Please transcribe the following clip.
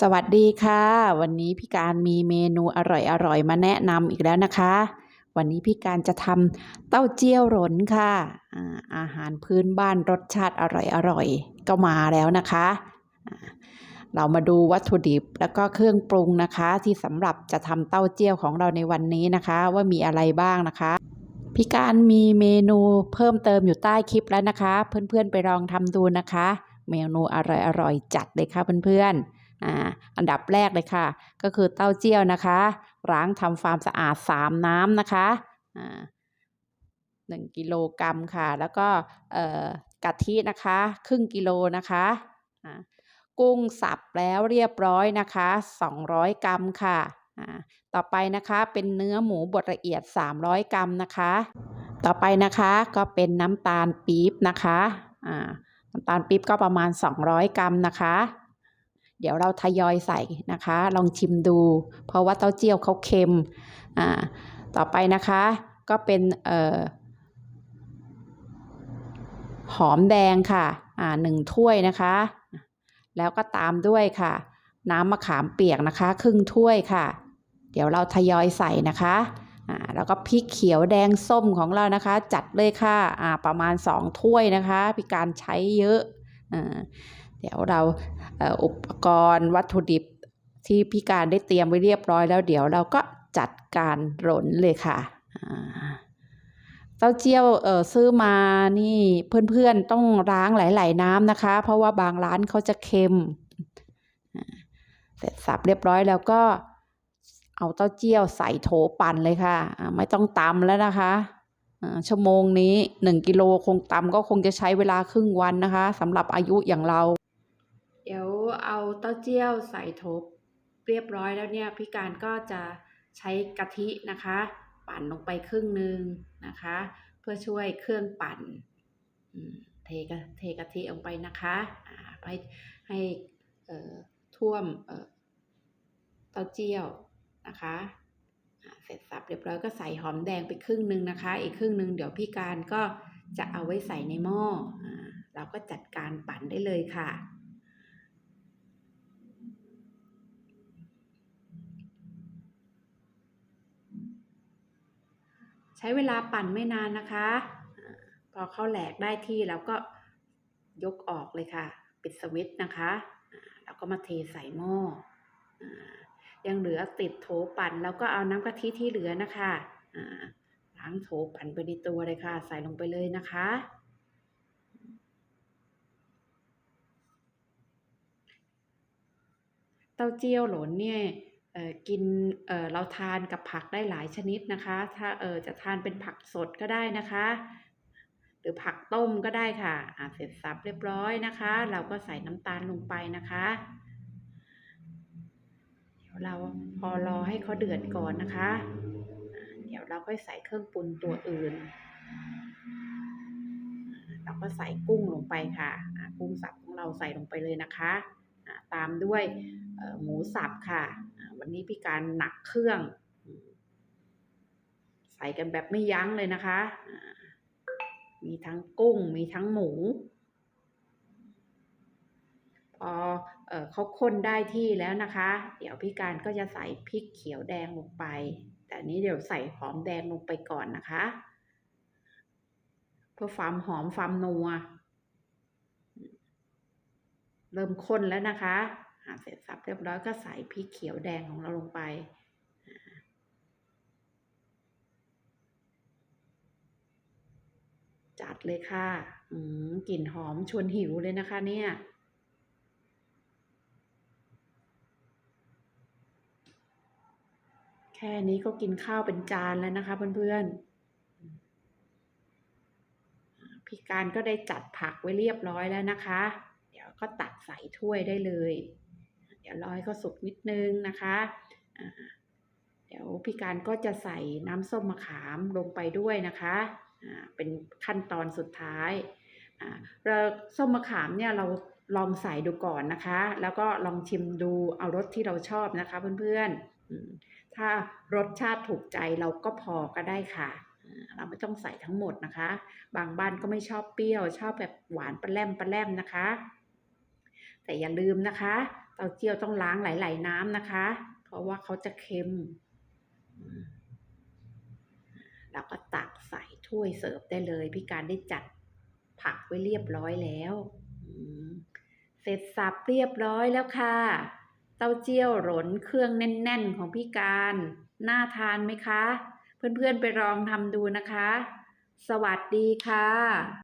สวัสดีค่ะ วันนี้พี่การมีเมนูอร่อยๆมาแนะนำอีกแล้วนะคะ วันนี้พี่การจะทำเต้าเจี้ยวหลนค่ะอาหารพื้นบ้านรสชาติอร่อยๆก็มาแล้วนะคะ เรามาดูวัตถุดิบแล้วก็เครื่องปรุงนะคะ ที่สำหรับจะทำเต้าเจี้ยวของเราในวันนี้นะคะ ว่ามีอะไรบ้างนะคะพี่การมีเมนูเพิ่มเติมอยู่ใต้คลิปแล้วนะคะ เพื่อนๆไปลองทำดูนะคะ เมนูอร่อยๆจัดเลยค่ะเพื่อนๆ อ่าอันดับแรกเลยค่ะ ก็คือเต้าเจี้ยวนะคะล้างทำความสะอาดสามน้ำนะคะอ่าหนึ่งกิโลกรัมค่ะ แล้วก็เอ่อกะทินะคะ ครึ่งกิโลนะคะอ่ากุ้งสับแล้วเรียบร้อยนะคะ 200 กรัมค่ะอ่าต่อไปนะคะเป็นเนื้อหมูบดละเอียด 300 กรัมนะคะ ต่อไปนะคะก็เป็นน้ำตาลปี๊บนะคะอ่าน้ำตาลปี๊บก็ประมาณ 200 กรัมนะคะ เดี๋ยวเราทยอยใส่นะคะ ลองชิมดู เพราะว่าเต้าเจี้ยวเขาเค็มอ่าต่อไปนะคะก็เป็นเอ่อหอมแดงค่ะอ่าหนึ่งถ้วยนะคะ แล้วก็ตามด้วยค่ะ น้ำมะขามเปียกนะคะ ครึ่งถ้วยค่ะ เดี๋ยวเราทยอยใส่นะคะอ่าแล้วก็พริกเขียวแดงส้มของเรานะคะ จัดเลยค่ะอ่าประมาณสองถ้วยนะคะพี่การใช้เยอะอ่า เดี๋ยวเราอุปกรณ์วัตถุดิบที่พี่การได้เตรียมไว้เรียบร้อยแล้ว เดี๋ยวเราก็จัดการหลนเลยค่ะเต้าเจี้ยวเออซื้อมานี่เพื่อนๆต้องล้างหลาย ๆ น้ำนะคะ เพราะว่าบางร้านเขาจะเค็มเสร็จสับเรียบร้อยแล้วก็เอาเต้าเจี้ยวใส่โถปั่นเลยค่ะ ไม่ต้องตำแล้วนะคะชั่วโมงนี้หนึ่งกิโลคงตำก็คงจะใช้เวลาครึ่งวันนะคะสำหรับอายุอย่างเรา เดี๋ยวเอาเต้าเจี้ยวใส่โถเรียบร้อยแล้วเนี่ยพี่การก็จะใช้กะทินะคะ ปั่นลงไปครึ่งหนึ่งนะคะ เพื่อช่วยเครื่องปั่นเทกะเทกะทิลงไปนะคะให้ให้ท่วมเต้าเจี้ยวนะคะเสร็จสับเรียบร้อยก็ใส่หอมแดงไปครึ่งหนึ่งนะคะ อีกครึ่งหนึ่งเดี๋ยวพี่การก็จะเอาไว้ใส่ในหม้อเราก็จัดการปั่นได้เลยค่ะ ช้เวลาปั่นไม่นานนะคะ พอเข้าแหลกได้ที่แล้วก็ยกออกเลยค่ะ ปิดสวิตช์นะคะ แล้วก็มาเทใส่หม้อยังเหลือติดโถปั่นแล้วก็เอาน้ำกะทิที่เหลือนะคะล้างโถปั่นไปในตัวเลยค่ะ ใส่ลงไปเลยนะคะ เต้าเจี้ยวหลนเนี่ย กินเเราทานกับผักได้หลายชนิดนะคะ ถ้าจะทานเป็นผักสดก็ได้นะคะ หรือผักต้มก็ได้ค่ะเสร็จสับเรียบร้อยนะคะ เราก็ใส่น้ำตาลลงไปนะคะเดี๋ยวเราพอรอให้เขาเดือดก่อนนะคะ เดี๋ยวเราค่อยใส่เครื่องปรุงตัวอื่น เราก็ใส่กุ้งลงไปค่ะ กุ้งสับของเราใส่ลงไปเลยนะคะ ตามด้วยหมูสับค่ะ วันนี้พี่การหนักเครื่อง ใส่กันแบบไม่ยั้งเลยนะคะ มีทั้งกุ้งมีทั้งหมู พอเอ่อเขาข้นได้ที่แล้วนะคะ เดี๋ยวพี่การก็จะใส่พริกเขียวแดงลงไป แต่นนี้เดี๋ยวใส่หอมแดงลงไปก่อนนะคะ เพื่อความหอมความนัว เริ่มข้นแล้วนะคะ อ่าเสร็จสับเรียบร้อยก็ใส่พริกเขียวแดงของเราลงไป จัดเลยค่ะอืมกลิ่นหอมชวนหิวเลยนะคะเนี่ยแค่นี้ก็กินข้าวเป็นจานแล้วนะคะเพื่อนๆ พี่การก็ได้จัดผักไว้เรียบร้อยแล้วนะคะ เดี๋ยวก็ตักใส่ถ้วยได้เลย เดี๋ยวรอให้เขาสุกนิดนึงนะคะเดี๋ยวพี่การก็จะใส่น้ำส้มมะขามลงไปด้วยนะคะเป็นขั้นตอนสุดท้ายเราส้มมะขามเนี่ยเราลองใส่ดูก่อนนะคะ แล้วก็ลองชิมดูเอารสที่เราชอบนะคะเพื่อนๆ ถ้ารสชาติถูกใจเราก็พอก็ได้ค่ะ เราไม่ต้องใส่ทั้งหมดนะคะ บางบ้านก็ไม่ชอบเปรี้ยว ชอบแบบหวานปลาแรมปลาแรมนะคะ แต่อย่าลืมนะคะ เตาเจี้ยวต้องล้างหลาย ๆ น้ำนะคะ เพราะว่าเขาจะเค็มแล้วก็ตักใส่ถ้วยเสิร์ฟได้เลย พี่การได้จัดผักไว้เรียบร้อยแล้วเสร็จสับเรียบร้อยแล้วค่ะ เต้าเจี้ยวหลนเครื่องแน่น ๆ ของพี่การน่าทานไหมคะ เพื่อนๆไปลองทำดูนะคะ สวัสดีค่ะ